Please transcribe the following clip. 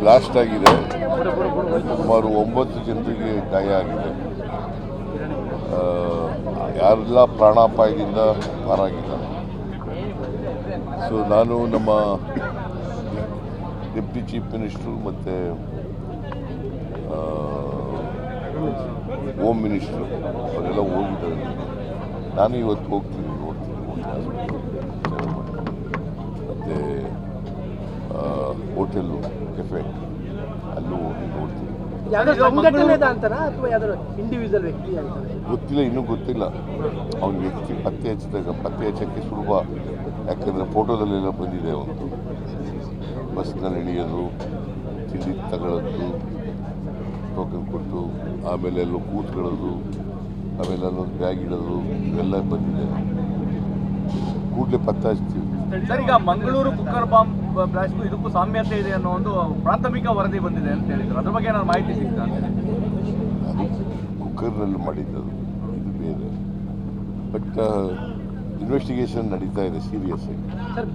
Blast ಆಗಿದೆ. ಸುಮಾರು ಒಂಬತ್ತು ಜನರಿಗೆ ಗಾಯ ಆಗಿದೆ. ಯಾರೆಲ್ಲ ಪ್ರಾಣಾಪಾಯದಿಂದ ಪಾರಾಗಿದ್ದಾರೆ. ಸೊ ನಾನು ನಮ್ಮ ಡೆಪ್ಟಿ ಚೀಫ್ ಮಿನಿಸ್ಟ್ರು ಮತ್ತು ಹೋಮ್ ಮಿನಿಸ್ಟ್ರು, ಅವರೆಲ್ಲ ಹೋಗಿದ್ದಾರೆ. ನಾನು ಇವತ್ತು ಹೋಗ್ತೀನಿ. ಹೋಟೆಲ್ಲು ಕೆಫೆ ಅಲ್ಲೂ ಹೋಗಿ ಅಂತಾರೆ? ಗೊತ್ತಿಲ್ಲ ಇನ್ನೂ ಗೊತ್ತಿಲ್ಲ. ಅವ್ನು ವ್ಯಕ್ತಿ ಪತ್ತೆ ಹಚ್ಚಿದಾಗ ಪತ್ತೆ ಹಚ್ಚಕ್ಕೆ ಸುಲಭ. ಯಾಕಂದರೆ ಫೋಟೋದಲ್ಲೆಲ್ಲ ಬಂದಿದೆ ಅವನು. ಬಸ್ನಲ್ಲಿ ಇಳಿಯೋದು ತಿಂಡಿ ತಗೊಳ್ಳೋದು ಟೋಕನ್ ಕೊಟ್ಟು ಆಮೇಲೆ ಎಲ್ಲೋ ಕೂತ್ಕೊಳ್ಳೋದು ಆಮೇಲೆ ಅಲ್ಲೊಂದು ಬ್ಯಾಗ್ ಇಡೋದು ಇವೆಲ್ಲ ಬಂದಿದೆ. ಕೂಡಲೇ ಪತ್ತೆ ಹಚ್ತೀವಿ. ಸರ್ ಈಗ ಮಂಗಳೂರು ಕುಕ್ಕರ್ ಬಾಂಬ್ ಬ್ಲಾಸ್ಟ್ ಇದಕ್ಕೂ ಸಾಮ್ಯತೆ ಇದೆ ಅನ್ನೋ ಒಂದು ಪ್ರಾಥಮಿಕ ವರದಿ ಬಂದಿದೆ ಅಂತ ಹೇಳಿದ್ರು. ಅದ್ರ ಬಗ್ಗೆ ನಾನು ಮಾಹಿತಿ ಸಿಗ್ತಾ ಕುಕ್ಕರ್ನಲ್ಲಿ ಮಾಡಿದ್ದದು. ಇದು ಬೇರೆ. ಬಟ್ ಇನ್ವೆಸ್ಟಿಗೇಷನ್ ನಡೀತಾ ಇದೆ ಸೀರಿಯಸ್ ಆಗಿ. ಸರ್